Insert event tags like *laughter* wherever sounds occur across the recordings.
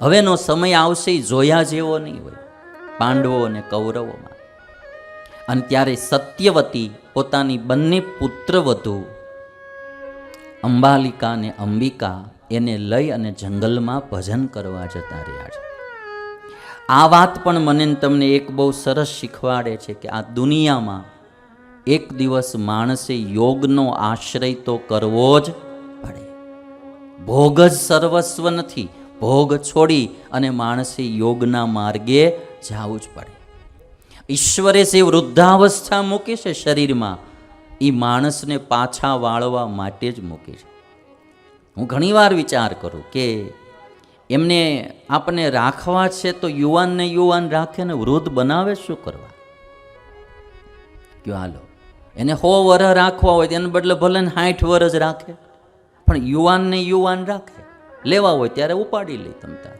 હવેનો સમય આવશે જોયા જેવો નહીં હોય, પાંડવો અને કૌરવોમાં. અને ત્યારે સત્યવતી પોતાની બંને પુત્રવધુ, અંબાલિકા અને અંબિકા, એને લઈ અને જંગલમાં ભજન કરવા જતા રહ્યા છે. આ વાત પણ મને તમને એક બહુ સરસ શીખવાડે છે કે આ દુનિયામાં એક દિવસ માણસે યોગનો આશ્રય તો કરવો જ પડે. ભોગ જ સર્વસ્વ નથી ભોગ છોડી અને માણસે યોગના માર્ગે જવું જ પડે. ઈશ્વરે જે વૃદ્ધાવસ્થા મૂકી છે શરીરમાં. એ માણસને પાછા વાળવા માટે જ મૂકી છે. હું ઘણીવાર વિચાર કરું કે એમને આપણને રાખવા છે તો યુવાનને યુવાન રાખે ને વૃદ્ધ બનાવે શું કરવા? કયો હાલો, એને હો વરહ રાખવા હોય એને બદલે ભલે ને સાઠ વરસ રાખે. પણ યુવાનને યુવાન રાખે. લેવા હોય ત્યારે ઉપાડી લે તમતા.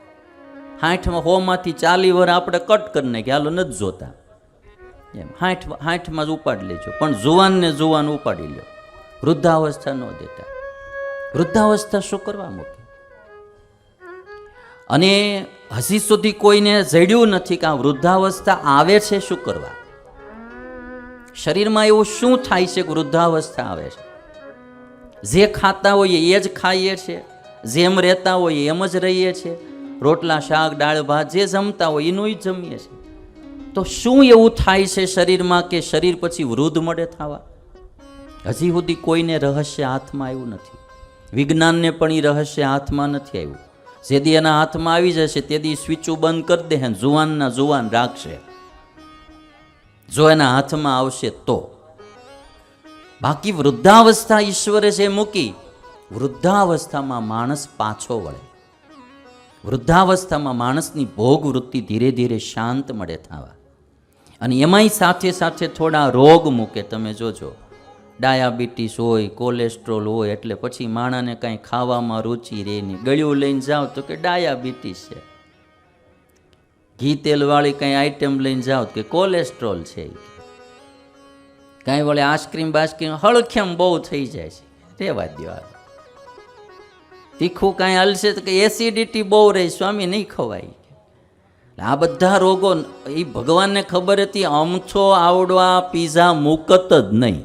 સાઠમાં હોમાંથી ચાલી વર આપણે કટ કરી નાખીએ. હાલો, નથી જોતા. એમ સાઠ સાઠમાં જ ઉપાડી લેજો. પણ જુવાનને જુવાન ઉપાડી લ્યો. વૃદ્ધાવસ્થા ન દેતા. વૃદ્ધાવસ્થા શું કરવા મૂકે? અને હજી સુધી કોઈને જડ્યું નથી કે આ વૃદ્ધાવસ્થા આવે છે શું કરવા? શરીરમાં એવું શું થાય છે કે વૃદ્ધાવસ્થા આવે છે? જે ખાતા હોઈએ એ જ ખાઈએ છીએ જેમ રહેતા હોય એમ જ રહીએ છીએ રોટલા, શાક, દાળ, ભાત જે જમતા હોય એનું જ જમીએ છીએ તો શું એવું થાય છે શરીરમાં કે શરીર પછી વૃદ્ધ મળે થવા? હજી સુધી કોઈને રહસ્ય હાથમાં આવ્યું નથી. વિજ્ઞાનને પણ એ રહસ્ય હાથમાં નથી આવ્યું. જેદી એના હાથમાં આવી જશે તેદી સ્વિચો બંધ કરી દે જુવાનના જુવાન રાખશે. જો એના હાથમાં આવશે તો. બાકી વૃદ્ધાવસ્થા ઈશ્વરે જે મૂકી વૃદ્ધાવસ્થામાં માણસ પાછો વળે. વૃદ્ધાવસ્થામાં માણસની ભોગ વૃત્તિ ધીરે ધીરે શાંત મળે થવા. અને એમાંય સાથે સાથે થોડા રોગ મૂકે. તમે જોજો, ડાયાબિટીસ હોય, કોલેસ્ટ્રોલ હોય, એટલે પછી માણાને કાંઈ ખાવામાં રુચિ રહે નહીં. ગળ્યું લઈને જાઓ તો કે ડાયાબિટીસ છે. ઘી તેલવાળી કાંઈ આઈટમ લઈને જાઓ કે કોલેસ્ટ્રોલ છે કાંઈ વળે આઈસ્ક્રીમ બાસ્ક્રીમ હળખેમ બહુ થઈ જાય છે. રેવા દેવા તીખું કાંઈ હલશે તો કે એસિડિટી બહુ રહી, સ્વામી, નહીં ખવાય. આ બધા રોગો એ ભગવાનને ખબર હતી અમછો આવડવા, પીઝા મુકત જ નહીં.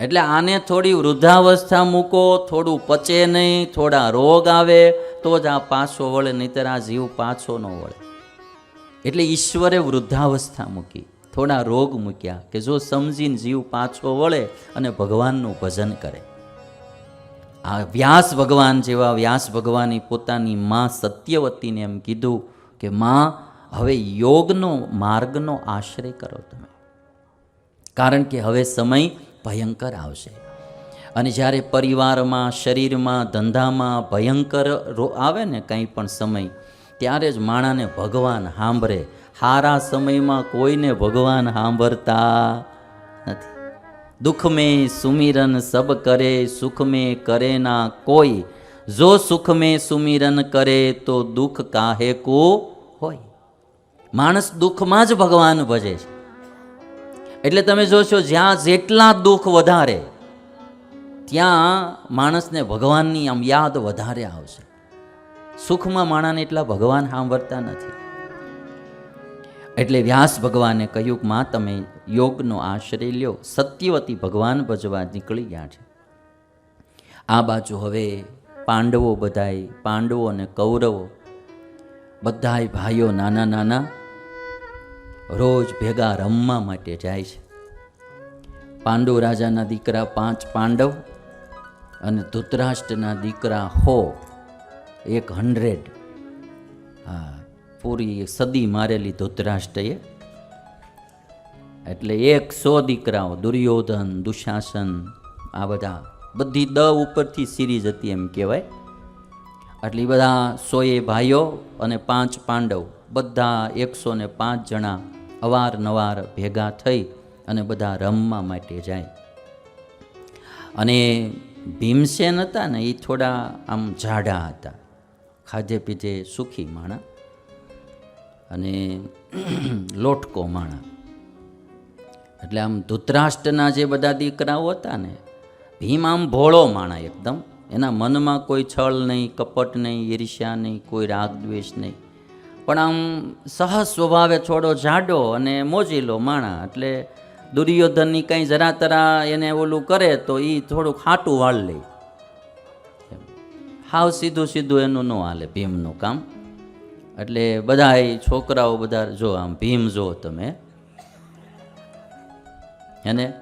એટલે આને થોડી વૃદ્ધાવસ્થા મૂકો, થોડું પચે નહીં, થોડા રોગ આવે, તો જ આ પાછો વળે, નહીતર આ જીવ પાછો ન વળે. એટલે ઈશ્વરે વૃદ્ધાવસ્થા મૂકી, થોડા રોગ મૂક્યા, કે જો સમજીને જીવ પાછો વળે અને ભગવાનનું ભજન કરે. આ વ્યાસ ભગવાન જેવા વ્યાસ ભગવાને પોતાની માં સત્યવતીને એમ કીધું કે, માં, હવે યોગનો માર્ગનો આશ્રય કરો તમે. કારણ કે હવે સમય ભયંકર આવશે. અને જ્યારે પરિવારમાં, શરીરમાં, ધંધામાં ભયંકર રો આવે ને કંઈ પણ સમય, ત્યારે જ માણાને ભગવાન સાંભળે. સારા સમયમાં કોઈને ભગવાન સાંભળતા નથી. દુઃખ મેં સુમિરન સબ કરે, સુખ મેં કરે ના કોઈ. જો સુખ મેં સુમિરન કરે તો દુઃખ કાહે કો હોય? માણસ દુઃખમાં જ ભગવાન ભજે છે. એટલે તમે જોશો, જ્યાં જેટલા દુઃખ વધારે, ત્યાં માણસને ભગવાનની આમ યાદ વધારે આવશે. સુખમાં માણાને એટલા ભગવાન સાંભળતા નથી. એટલે વ્યાસ ભગવાને કહ્યું કે, માં, તમે યોગનો આશ્રય લ્યો. સત્યવતી ભગવાન ભજવા નીકળી ગયા છે. આ બાજુ હવે પાંડવો બધાય, પાંડવો અને કૌરવો, બધાય ભાઈઓ નાના નાના રોજ ભેગા રમવા માટે જાય છે. પાંડુ રાજાના દીકરા પાંચ પાંડવ અને ધૃતરાષ્ટ્રના દીકરા હો, એક હંડ્રેડ હા પૂરી સદી મારેલી ધૃતરાષ્ટ્રએ. એટલે એકસો દીકરાઓ, દુર્યોધન, દુશાસન, આ બધા બધી દ ઉપરથી સિરીઝ હતી એમ કહેવાય. એટલે એ બધા સોએ ભાઈઓ અને પાંચ પાંડવ, બધા એકસો ને પાંચ જણા અવારનવાર ભેગા થઈ અને બધા રમવા માટે જાય. અને ભીમસેન હતા ને એ થોડા આમ જાડા હતા. ખાધે પીધે સુખી માણા. અને *clears throat* લોટકો માણા. એટલે આમ ધૃતરાષ્ટ્રના જે બધા દીકરાઓ હતા ને, ભીમ આમ ભોળો માણા એકદમ. એના મનમાં કોઈ છળ નહીં, કપટ નહીં, ઈર્ષ્યા નહીં, કોઈ રાગ દ્વેષ નહીં. પણ આમ સહજ સ્વભાવે થોડો જાડો અને મોજીલો માણા. એટલે દુર્યોધનની કંઈ જરા તરા એને ઓલું કરે તો એ થોડુંક હાટું વાળ લે. હાવ સીધું સીધું એનું ન હાલે ભીમનું કામ. એટલે બધા છોકરાઓ બધા જો આમ ભીમ જો તમે. હેને?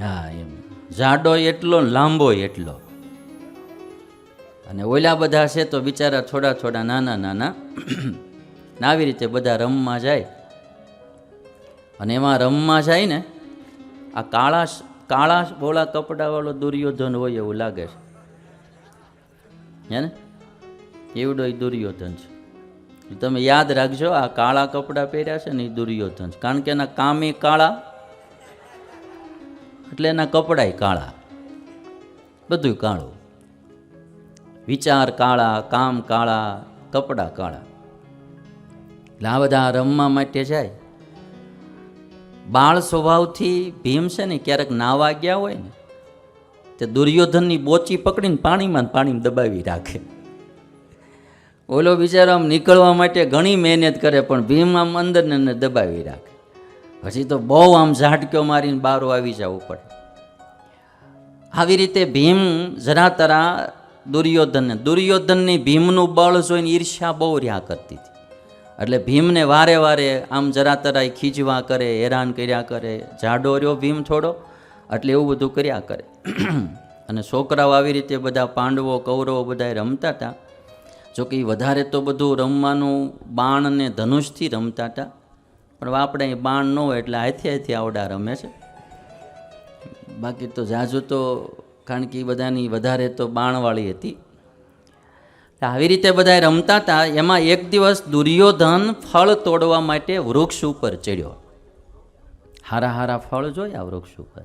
હા, એમ. જાડો એટલો લાંબો એટલો. અને ઓલા બધા છે તો બિચારા થોડા થોડા નાના નાના. આવી રીતે બધા રમવા જાય. અને એમાં રમવા જાય ને, આ કાળા કાળા ભોળા કપડાવાળો દુર્યોધન હોય એવું લાગે છે. હે ને એવડો એ દુર્યોધન છે. તમે યાદ રાખજો, આ કાળા કપડાં પહેર્યા છે ને એ દુર્યોધન છે. કારણ કે એના કામે કાળા, એટલે એના કપડાય કાળા. બધું કાળું. વિચાર કાળા, કામ કાળા, કપડાં કાળા. એટલે આ બધા રમવા માટે જાય. બાળ સ્વભાવથી ભીમ છે ને, ક્યારેક નાવા ગયા હોય ને, તે દુર્યોધનની બોચી પકડીને પાણીમાં પાણીમાં દબાવી રાખે. ઓલો બિચારો આમ નીકળવા માટે ઘણી મહેનત કરે, પણ ભીમ આમ અંદર ને અંદર દબાવી રાખે. પછી તો બહુ આમ ઝાટક્યો મારીને બારો આવી જવું પડે આવી રીતે ભીમ જરા તરા દુર્યોધનને, દુર્યોધનની ભીમનું બળ જોઈને ઈર્ષ્યા બહુ રહ્યા કરતી હતી. એટલે ભીમને વારે વારે આમ જરા તરા ખીજવા કરે, હેરાન કર્યા કરે જાડો રહ્યો ભીમ થોડો, એટલે એવું બધું કર્યા કરે. અને છોકરાઓ આવી રીતે બધા પાંડવો, કૌરવો બધા રમતા હતા. જોકે એ વધારે તો બધું રમવાનું બાણ અને ધનુષથી રમતા હતા પણ આપણે અહીં બાણ ન હોય એટલે હાથે હાથે આવડા રમે છે. બાકી તો જાજુ તો કારણ કે એ બધાની વધારે તો બાણવાળી હતી. આવી રીતે બધા રમતા હતા એમાં એક દિવસ દુર્યોધન ફળ તોડવા માટે વૃક્ષ ઉપર ચડ્યો. હારા હારા ફળ જોયા વૃક્ષ ઉપર.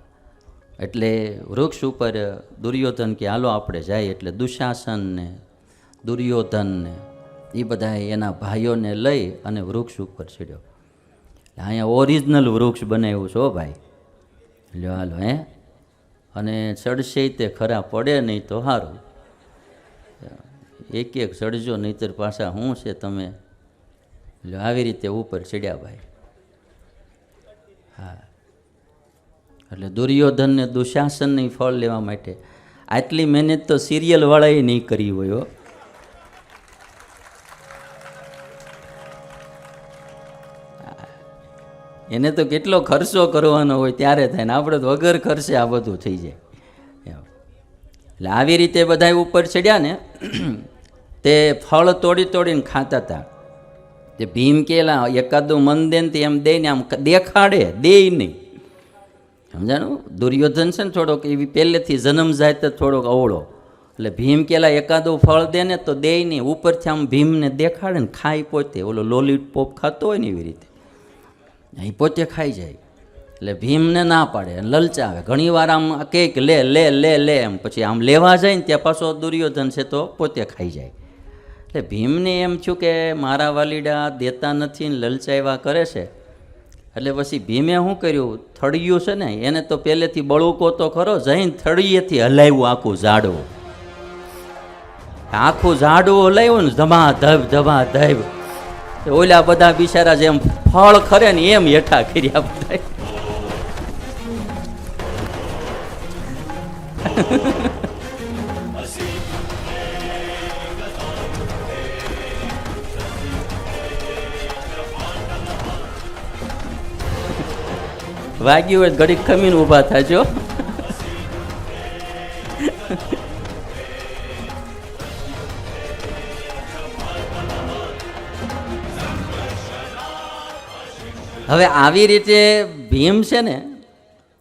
એટલે વૃક્ષ ઉપર દુર્યોધન કે, હાલો, આપણે જાય. એટલે દુશાસન ને દુર્યોધન ને એ બધા એના ભાઈઓને લઈ અને વૃક્ષ ઉપર ચડ્યો. અહીંયા ઓરિજિનલ વૃક્ષ બનાવ્યું છો ભાઈ. લ્યો હાલો, હે? અને ચડશે તે ખરા, પડે નહીં તો સારું એક એક ચડજો, નહીતર પાછા શું છે તમે? લ્યો, આવી રીતે ઉપર ચડ્યા ભાઈ. હા. એટલે દુર્યોધનને દુશાસનની ફળ લેવા માટે આટલી મહેનત તો સિરિયલવાળાએ નહીં કરી હોય એને તો કેટલો ખર્ચો કરવાનો હોય ત્યારે થાય ને આપણે તો વગર ખર્ચે આ બધું થઈ જાય. એટલે આવી રીતે બધા ઉપર ચડ્યા ને, *clears throat* તે ફળ તોડી તોડીને ખાતા હતા. તે ભીમ કેલા, એકાદું મન દે ને એમ દઈને આમ દેખાડે, દે નહીં. સમજાણું? દુર્યોધન છે ને થોડોક એવી પહેલેથી જન્મ જાય તો થોડોક અવળો. એટલે ભીમ કેલા એકાદું ફળ દે ને તો દે નહીં. ઉપરથી આમ ભીમને દેખાડે ને ખાઈ પોતે. ઓલો લોલીપોપ ખાતો હોય ને એવી રીતે. એ પોતે ખાઈ જાય. એટલે ભીમને ના પાડે લલચાવે. ઘણીવાર આમ કહે કે લે લે લે લે એમ. પછી આમ લેવા જાય ને ત્યાં પાછો દુર્યોધન છે તો પોતે ખાઈ જાય. એટલે ભીમને એમ થયું કે મારા વાલીડા દેતા નથી ને લલચાવ્યા કરે છે. એટલે પછી ભીમે શું કર્યું? થળિયું છે ને, એને તો પહેલેથી બળુકો તો ખરો, જઈને થળિયેથી હલાવ્યું આખું ઝાડવું. આખું ઝાડવું હલાવ્યું ને ધમા ધબ ધમા ધબ ઓલા બધા બિચારા જેમ ફળ ખરે ને એમ હેઠા કર્યા બધા વાગ્યું હોય ઘડીક ખમીને ઊભા થાજો. હવે આવી રીતે ભીમ છે ને,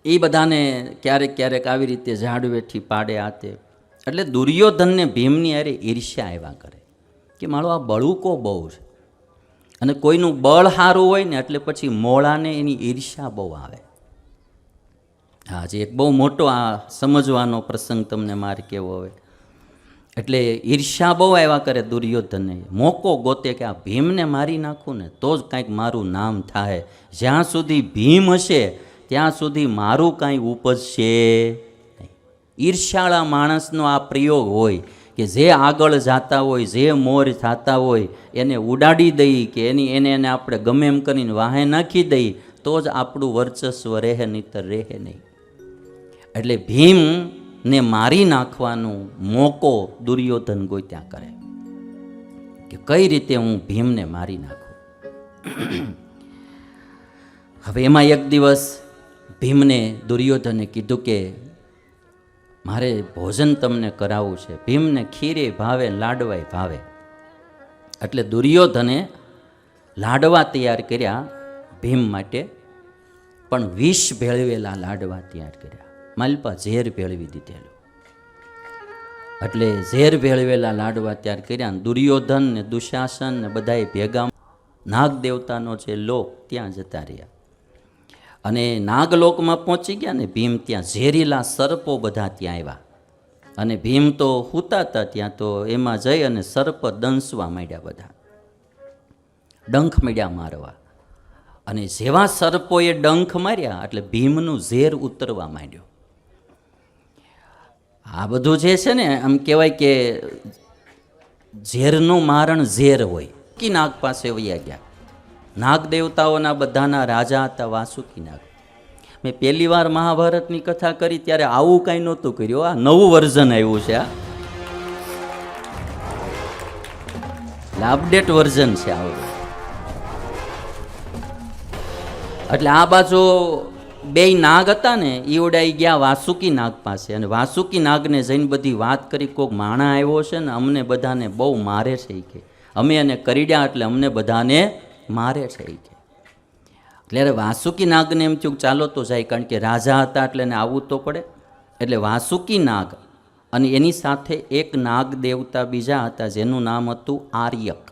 એ બધાને ક્યારેક ક્યારેક આવી રીતે ઝાડવેઠી પાડે આતે એટલે દુર્યોધનને ભીમની અરે ઈર્ષ્યા આવ્યા કરે કે મારો આ બળુકો બહુ છે. અને કોઈનું બળ સારું હોય ને એટલે પછી મોળાને એની ઈર્ષ્યા બહુ આવે. હા જે એક બહુ મોટો આ સમજવાનો પ્રસંગ તમને મારે કેવો હવે એટલે ઈર્ષ્યા બહુ આવ્યા કરે દુર્યોધનને. મોકો ગોતે કે આ ભીમને મારી નાખું ને તો જ કાંઈક મારું નામ થાય. જ્યાં સુધી ભીમ હશે, ત્યાં સુધી મારું કાંઈ ઉપજશે ઈર્ષાળા માણસનો આ પ્રયોગ હોય કે જે આગળ જાતા હોય, જે મોર થતા હોય, એને ઉડાડી દઈ કે એની એને એને આપણે ગમે એમ કરીને વાહે નાખી દઈ, તો જ આપણું વર્ચસ્વ રહે, નહીતર રહે નહીં. એટલે ભીમને મારી નાખવાનો મોકો દુર્યોધન ગોત્યા કરે કે કઈ રીતે હું ભીમને મારી નાખું? હવે એમાં એક દિવસ ભીમને દુર્યોધને કીધું કે મારે ભોજન તમને કરાવવું છે. ભીમને ખીરે ભાવે, લાડવાય ભાવે. એટલે દુર્યોધને લાડવા તૈયાર કર્યા ભીમ માટે, પણ વિષ ભેળવેલા લાડવા તૈયાર કર્યા. માલપા ઝેર ભેળવી દીધેલું. એટલે ઝેર ભેળવેલા લાડવા ત્યાર કર્યા દુર્યોધન ને દુશાસન ને બધાએ ભેગા નાગ દેવતાનો જે લોક ત્યાં જતા રહ્યા. અને નાગલોકમાં પહોંચી ગયા ને ભીમ ત્યાં ઝેરીલા સર્પો બધા ત્યાં આવ્યા. અને ભીમ તો હુતા હતા ત્યાં તો એમાં જઈ અને સર્પ દંસવા માંડ્યા બધા. ડંખ માંડ્યા મારવા. અને જેવા સર્પોએ ડંખ માર્યા એટલે ભીમનું ઝેર ઉતરવા માંડ્યો. આ બધું જે છે ને, આમ કહેવાય કે ઝેરનું મારણ ઝેર હોય. કી નાગ પાસે વૈયા ગયા? નાગ દેવતાઓના બધાના રાજા હતા વાસુકી નાગ. મેં પહેલી વાર મહાભારતની કથા કરી ત્યારે આવું કાંઈ નહોતું કર્યું. આ નવું વર્ઝન આવ્યું છે, આ. અપડેટ વર્ઝન છે આવું. એટલે આ બાજુ બે નાગ હતા ને એ ઉડાઈ ગયા વાસુકી નાગ પાસે. અને વાસુકી નાગને જઈને બધી વાત કરી કોઈક માણા આવ્યો છે ને, અમને બધાને બહુ મારે છે એ કે. અમે એને કરીડ્યા એટલે અમને બધાને મારે છે એ કે. એટલે વાસુકી નાગને એમ થયું ચાલો તો જાય, કારણ કે રાજા હતા એટલે એને આવવું તો પડે. એટલે વાસુકી નાગ અને એની સાથે એક નાગ દેવતા બીજા હતા, જેનું નામ હતું આર્યક.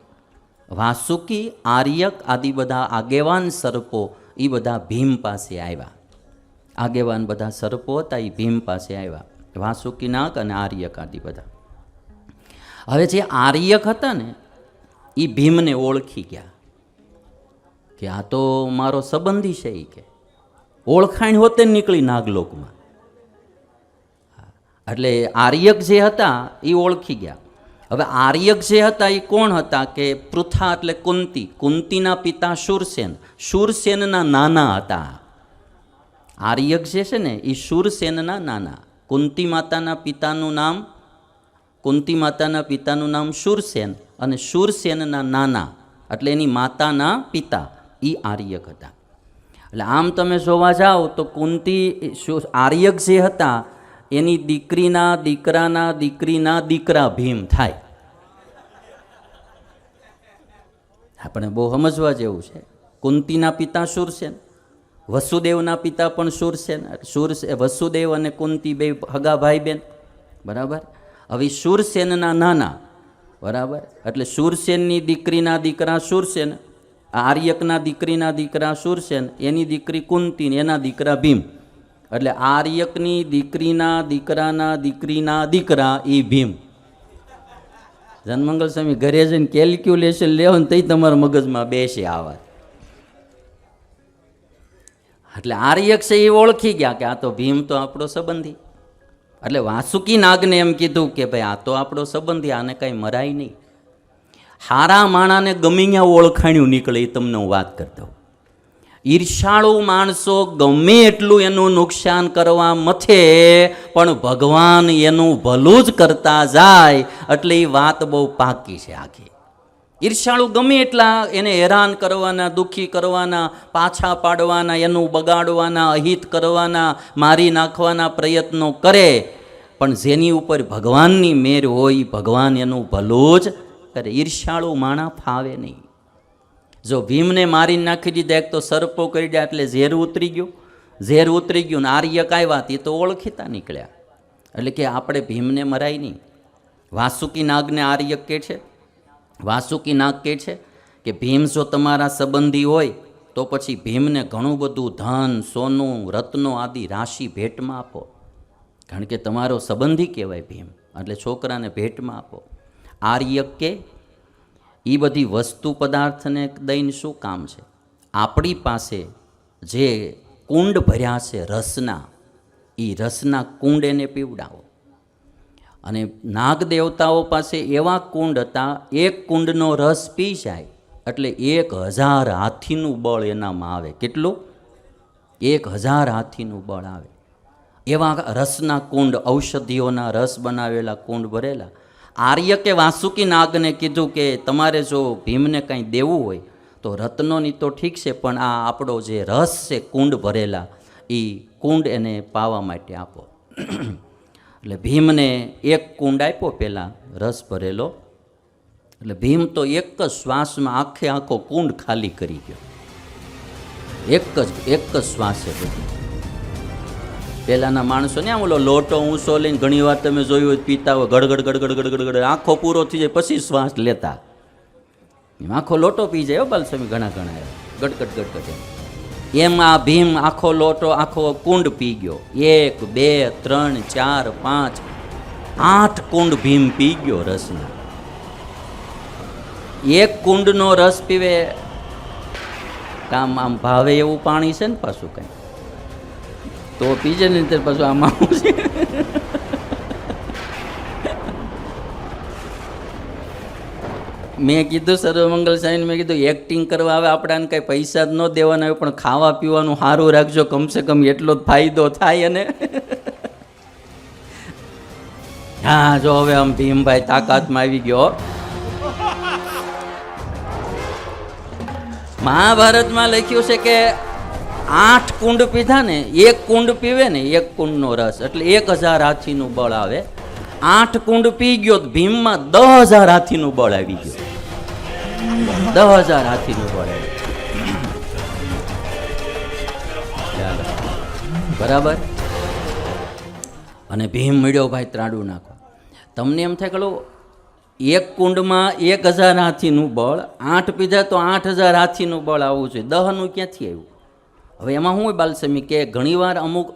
વાસુકી, આર્યક આદિ બધા આગેવાન સર્પો એ બધા ભીમ પાસે આવ્યા. આગેવાન બધા સર્પો હતા એ ભીમ પાસે આવ્યા. વાસુકીનાક અને આર્યક આદિ બધા. હવે જે આર્યક હતા ને એ ભીમને ઓળખી ગયા. કે આ તો મારો સંબંધી છે એ કે. ઓળખાણ હોતે નીકળી નાગલોકમાં. એટલે આર્યક જે હતા એ ઓળખી ગયા. હવે આર્યક જે હતા એ કોણ હતા કે પૃથા એટલે કુંતી. કુંતીના પિતા શુરસેન. શુરસેનના નાના હતા. આર્યક જે છે ને, એ શૂરસેનના નાના, કુંતી માતાના પિતાનું નામ, કુંતી માતાના પિતાનું નામ શૂરસેન અને શૂરસેનના નાના, એટલે એની માતાના પિતા એ આર્યક હતા. એટલે આમ તમે જોવા જાઓ તો કુંતી આર્યક જે હતા, એની દીકરીના, દીકરાના, દીકરીના દીકરા ભીમ થાય. આપણે બહુ સમજવા જેવું છે. કુંતીના પિતા શૂરસેન વસુદેવના પિતા પણ શૂરસેન શૂર વસુદેવ અને કુંતી બે હગા ભાઈ બેન બરાબર? હવે શૂરસેનના નાના, બરાબર? એટલે શૂરસેનની દીકરીના દીકરા શૂરસેન આર્યકના દીકરીના દીકરા શૂરસેન એની દીકરી કુંતી એના દીકરા ભીમ. એટલે આર્યકની દીકરીના દીકરાના દીકરીના દીકરા એ ભીમ. જનમંગલ સ્વામી ઘરે જઈને કેલ્ક્યુલેશન લેવો ને તઈ તમારા મગજમાં બેસે આ વાત એટલે આર્યક છે એ ઓળખી ગયા કે આ તો ભીમ તો આપણો સંબંધી. એટલે વાસુકી નાગને એમ કીધું કે ભાઈ આ તો આપણો સંબંધી, આને કાંઈ મરાય નહીં. હારા માણાને ગમે ત્યાં ઓળખાણ્યું નીકળે એ તમને હું વાત કરતો ઈર્ષાળુ માણસો ગમે એટલું એનું નુકસાન કરવા મથે, પણ ભગવાન એનું ભલું જ કરતા જાય, એટલે એ વાત બહુ પાકી છે આખી. ઈર્ષાળુ ગમે એટલા એને હેરાન કરવાના, દુઃખી કરવાના, પાછા પાડવાના, એનું બગાડવાના, અહિત કરવાના, મારી નાખવાના પ્રયત્નો કરે. પણ જેની ઉપર ભગવાનની મેર હોય, ભગવાન એનું ભલું જ કરે. ઈર્ષાળુ માણા ફાવે નહીં. જો ભીમને મારી નાખી દીધા, એક તો સર્પો કરી દે, એટલે ઝેર ઉતરી ગયું. ઝેર ઉતરી ગયું ને આર્યક આવ્યા, તે તો ઓળખીતા નીકળ્યા. એટલે કે આપણે ભીમને મરાય નહીં. વાસુકી નાગને આર્ય કે છે વાસુકી નાગ કહે છે કે ભીમ જો તમારા સંબંધી હોય, તો પછી ભીમને ઘણું બધું ધન, સોનું, રત્નો આદિ રાશિ ભેટમાં આપો. કારણ કે તમારો સંબંધી કહેવાય ભીમ, એટલે છોકરાને ભેટમાં આપો. આર્યક કે એ બધી વસ્તુ પદાર્થને દઈને શું કામ છે? આપણી પાસે જે કુંડ ભર્યા છે રસના એ રસના કુંડ એને પીવડાવો. અને નાગ દેવતાઓ પાસે એવા કુંડ હતા, એક કુંડનો રસ પી જાય, એટલે એક હજાર હાથીનું બળ એનામાં આવે. કેટલું? એક હજાર હાથીનું બળ આવે. એવા રસના કુંડ, ઔષધિઓના રસ બનાવેલા કુંડ ભરેલા. આર્ય કે વાસુકી નાગને કીધું કે તમારે જો ભીમને કંઈ દેવું હોય, તો રત્નોની તો ઠીક છે, પણ આ આપણો જે રસ છે, કુંડ ભરેલા એ કુંડ એને પાવા માટે આપો. એટલે ભીમને એક કુંડ આપ્યો પહેલાં, રસ ભરેલો. એટલે ભીમ તો એક જ શ્વાસમાં આખે આખો કુંડ ખાલી કરી ગયો. એક જ એક જ શ્વાસે બધું. પહેલાંના માણસો ને આમ ઓલો લોટો ઊંચો લઈને ઘણી વાર તમે જોયું હોય પીતા હોય, ગડગડ ગડગડ ગડગડ ગડ આખો પૂરો થઈ જાય, પછી શ્વાસ લેતા. આખો લોટો પી જાય હો બાલસ્વામી, ઘણા ઘણા. ગડગડ ગડગડ એમ. એમ આ ભીમ આખો લોટો, આખો કુંડ પી ગયો. એક, બે, ત્રણ, ચાર, પાંચ, આઠ કુંડ ભીમ પી ગયો રસના. એક કુંડનો રસ પીવે. કામ આમ ભાવે એવું પાણી છે ને પાછું કંઈ? તો પીજે ને પાછું આમાં મેં કીધું સર્વમંગલ સાંઈ મેં કીધું એક્ટિંગ કરવા આવે આપણાને કંઈ પૈસા જ ન દેવાના હોય, પણ ખાવા પીવાનું સારું રાખજો, કમસે કમ એટલો જ ફાયદો થાય અને *laughs* હા, જો હવે આમ ભીમભાઈ તાકાતમાં આવી ગયો. મહાભારતમાં લખ્યું છે કે આઠ કુંડ પીધા ને, એક કુંડ પીવે ને, એક કુંડનો રસ. એટલે એક હજાર હાથીનું બળ આવે. આઠ કુંડ પી ગયો ભીમમાં દસ હજાર હાથીનું બળ આવી ગયું. દસ હજાર હાથીનું ચાલો. બરાબર? અને ભીમ મળ્યો, ભાઈ, ત્રાડું નાખો. તમને એમ થાય કે એક કુંડમાં એક હજાર હાથીનું બળ, આઠ પીધા તો આઠ હજાર હાથીનું બળ આવવું જોઈએ દહનું ક્યાંથી આવ્યું? હવે એમાં શું બાલસમી, કે ઘણીવાર અમુક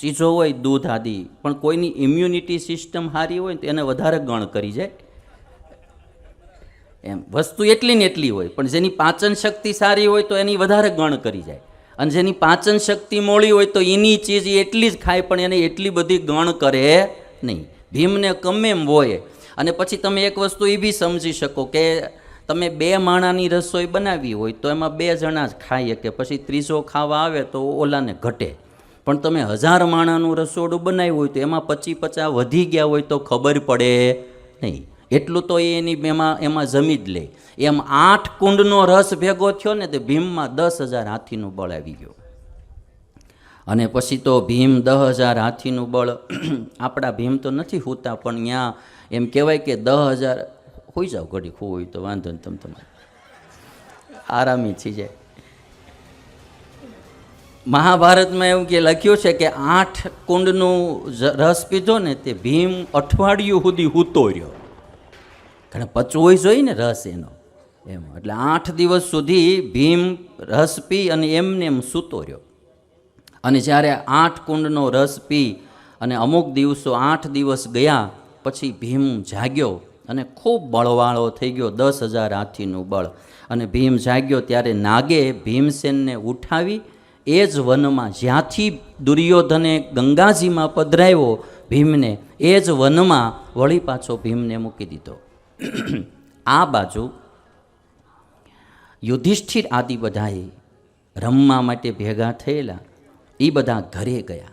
ચીજો હોય, દૂધ આદિ, પણ કોઈની ઇમ્યુનિટી સિસ્ટમ સારી હોય તો એને વધારે ગણ કરી જાય. એમ, વસ્તુ એટલી ને એટલી હોય, પણ જેની પાચન શક્તિ સારી હોય તો એની વધારે ગણ કરી જાય. અને જેની પાચન શક્તિ મોળી હોય તો એની ચીજ એટલી જ ખાય, પણ એને એટલી બધી ગણ કરે નહીં. ભીમને કમે એમ હોય. અને પછી તમે એક વસ્તુ એ બી સમજી શકો કે તમે બે માણાની રસોઈ બનાવી હોય તો એમાં બે જણા જ ખાઈએ કે પછી ત્રીજો ખાવા આવે તો ઓલાને ઘટે. પણ તમે હજાર માણાનું રસોડું બનાવ્યું હોય તો એમાં પચી પચા વધી ગયા હોય તો ખબર પડે નહીં. એટલું તો એની એમાં એમાં જમી જ લે. એમ આઠ કુંડનો રસ ભેગો થયો ને તે ભીમમાં દસ હજાર હાથીનું બળ આવી ગયું. અને પછી તો ભીમ દસ હજાર હાથીનું બળ. *clears throat* આપણા ભીમ તો નથી હોતા, પણ ત્યાં એમ કહેવાય કે દસ હજાર હોઈ જાવ ઘડી ખો હોય તો વાંધો નહીં તમે તમારે. આરામી થઈ જાય. મહાભારતમાં એવું કે લખ્યું છે કે આઠ કુંડનું રસ પીધો ને તે ભીમ અઠવાડિયું સુધી હૂતો રહ્યો. કારણ પચવોય જોઈએ ને રસ એનો. એમ, એટલે આઠ દિવસ સુધી ભીમ રસ પી અને એમને એમ સૂતો રહ્યો. અને જ્યારે આઠ કુંડનો રસ પી અને અમુક દિવસો આઠ દિવસ ગયા, પછી ભીમ જાગ્યો અને ખૂબ બળવાળો થઈ ગયો, દસ હજાર હાથીનું બળ. અને ભીમ જાગ્યો ત્યારે નાગે ભીમસેનને ઉઠાવી, એ જ વનમાં જ્યાંથી દુર્યોધને ગંગાજીમાં પધરાવ્યો ભીમને, એ જ વનમાં વળી પાછો ભીમને મૂકી દીધો. આ બાજુ યુધિષ્ઠિર આદિ બધાએ રમવા માટે ભેગા થયેલા એ બધા ઘરે ગયા.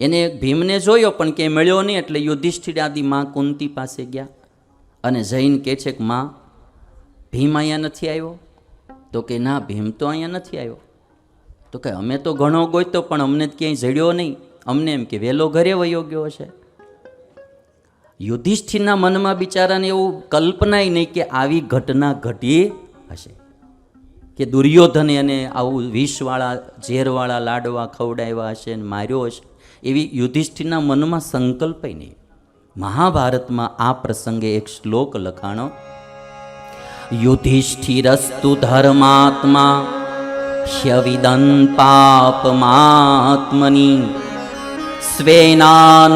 એને ભીમને જોયો, પણ કે મળ્યો નહીં, એટલે યુધિષ્ઠિર આદિ માં કુંતી પાસે ગયા અને જૈન કહે છે કે, માં, ભીમ અહીંયા નથી આવ્યો? તો કે, ના, ભીમ તો અહીંયા નથી આવ્યો. તો કે, અમે તો ઘણો ગોઈતો પણ અમને ક્યાંય જડ્યો નહીં. અમને એમ કે વહેલો ઘરે વયો ગયો હશે. યુધિષ્ઠિરના મનમાં બિચારાને એવું કલ્પનાય નહીં કે આવી ઘટના ઘટી હશે. કે દુર્યોધને એને આવું વિષવાળા, ઝેરવાળા લાડવા ખવડાવ્યા હશે અને માર્યો હશે, એવી યુધિષ્ઠિરના મનમાં સંકલ્પય નહીં. મહાભારતમાં આ પ્રસંગે એક શ્લોક લખાણો, યુધિષ્ઠિરસ્તુ ધર્માત્મા પાપ પાપમાત્મની સ્વેનાનુમાનેન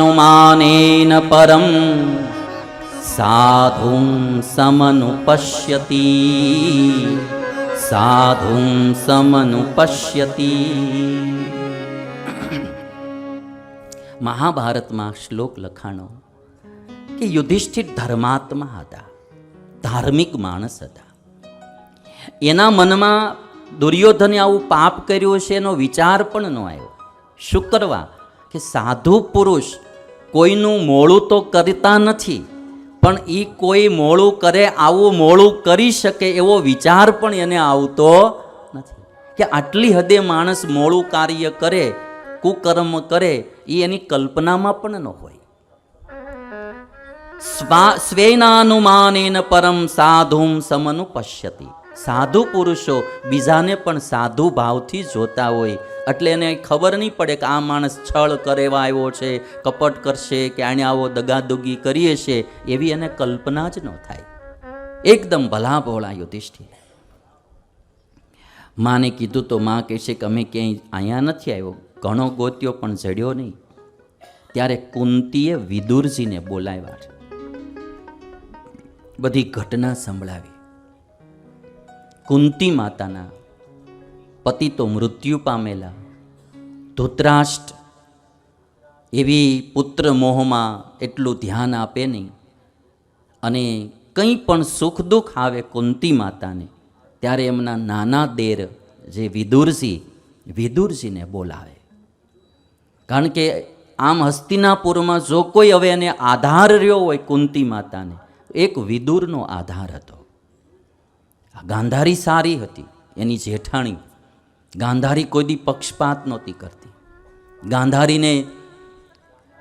પરમ સાધું સમનુપશ્યતિ સાધું સમનુપશ્યતિ મહાભારતમાં શ્લોક લખાણો કે યુધિષ્ઠિર ધર્માત્મા હતા ધાર્મિક માણસ હતા એના મનમાં દુર્યોધને આવું પાપ કર્યું છે એનો વિચાર પણ ન આવ્યો શું કરવા કે સાધુ પુરુષ કોઈનું મોડું તો કરતા નથી, પણ એ કોઈ મોડું કરે આવું મોડું કરી શકે એવો વિચાર પણ એને આવતો નથી. કે આટલી હદે માણસ મોડું કાર્ય કરે, કુકર્મ કરે એ એની કલ્પનામાં પણ ન હોય. સ્વા સ્વેનાનુમાનેન પરમ સાધુમ સમનુ પશ્યતિ સાધુ પુરુષો બીજાને પણ સાધુ ભાવથી જોતા હોય. એટલે એને ખબર નહીં પડે કે આ માણસ છળ કરેવા આવ્યો છે, કપટ કરશે કે આણે આવો દગાદુગી કરીએ છે, એવી એને કલ્પના જ ન થાય. એકદમ ભલા ભોળા યુધિષ્ઠિર. માને કીધું તો માં કહેશે કે અમે ક્યાંય અહીંયા નથી આવ્યો. ઘણો ગોત્યો પણ જડ્યો નહીં. ત્યારે કુંતીએ વિદુરજીને બોલાવ્યા છે. બધી ઘટના સંભળાવી. કુંતી માતાના પતિ તો મૃત્યુ પામેલા. ધૂતરાષ્ટ્ર એવી પુત્ર મોહમાં એટલું ધ્યાન આપે નહીં. અને કંઈ પણ સુખ દુઃખ આવે કુંતી માતાને, ત્યારે એમના નાના દેર જે વિદુરસિંહ વિદુરસિંહને બોલાવે. કારણ કે આમ હસ્તિનાપુરમાં જો કોઈ હવે એને આધાર રહ્યો હોય કુંતી માતાને, એક વિદુરનો આધાર હતો. ગાંધારી સારી હતી, એની જેઠાણી. ગાંધારી કોઈ દી પક્ષપાત નહોતી કરતી. ગાંધારીને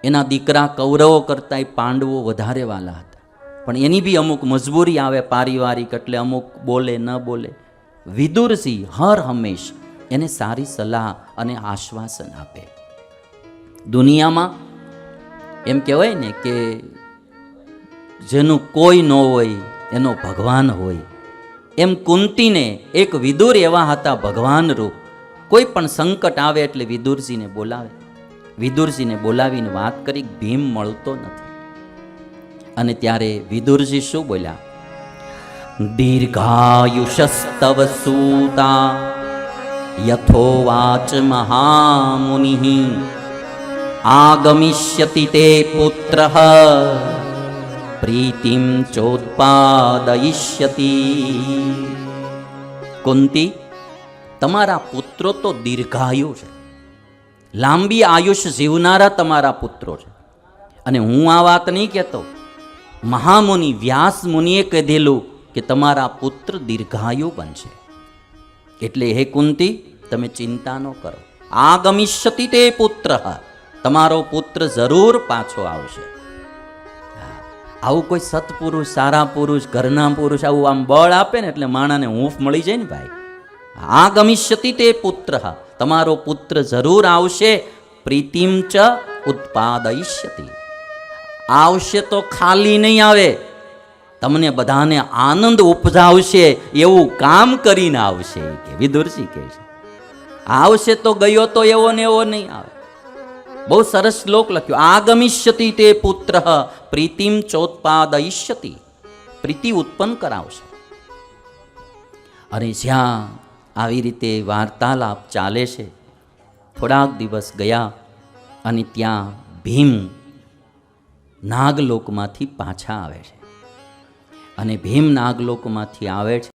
એના દીકરા કૌરવો કરતાંય પાંડવો વધારે વાલા હતા. પણ એની બી અમુક મજબૂરી આવે પારિવારિક, એટલે અમુક બોલે, ન બોલે. વિદુરસિંહ હર હંમેશ એને સારી સલાહ અને આશ્વાસન આપે. દુનિયામાં એમ કહેવાય ને કે જેનું કોઈ ન હોય, એનો ભગવાન હોય. એમ કુંતીને એક વિદુર એવા હતા ભગવાન રૂપ કોઈ પણ સંકટ આવે એટલે વિદુરજીને બોલાવે. વિદુરજીને બોલાવીને વાત કરી, ભીમ મળતો નથી. અને ત્યારે વિદુરજી શું બોલ્યા? દીર્ઘાયુષસ્તવ સૂતા યથોવાચ મહામુનિ, આગમિષ્યતિ તે પુત્ર. પ્રીતિમ ચોત્પાદયિષ્યતી કુંતી તમારા પુત્રો તો દીર્ઘાયુ છે લાંબી આયુષ જીવનારા તમારા પુત્રો છે અને હું આ વાત નહીં કહેતો મહામુનિ વ્યાસ મુનિએ કહેલું કે તમારા પુત્ર દીર્ઘાયુ બનશે એટલે હે કુંતી તમે ચિંતા ન કરો આગમિષ્યતી તે પુત્ર તમારો પુત્ર જરૂર પાછો આવશે આવું કોઈ સત્પુરુષ સારા પુરુષ ઘરના પુરુષ આવું આમ બળ આપે ને એટલે માણાને હૂંફ મળી જાય ને ભાઈ. આ ગમિષ્યતિ તે પુત્ર તમારો પુત્ર જરૂર આવશે પ્રીતિમ ચ ઉત્પાદયિષ્યતિ. આવશે તો ખાલી નહીં આવે. તમને બધાને આનંદ ઉપજાવશે, એવું કામ કરીને આવશે કે વિદુરજી કહે છે. આવશે તો ગયો તો એવો ને એવો નહીં આવે. બહુ સરસ શ્લોક લખ્યો. આગમિષ્યતિ તે પુત્ર, પ્રીતિમ ચોત્પાદયિષ્યતિ. પ્રીતિ ઉત્પન્ન કરાવશે. અને જ્યાં આવી રીતે વાર્તાલાપ ચાલે છે, થોડાક દિવસ ગયા અને ત્યાં ભીમ નાગલોકમાંથી પાછા આવે છે. અને ભીમ નાગલોકમાંથી આવે છે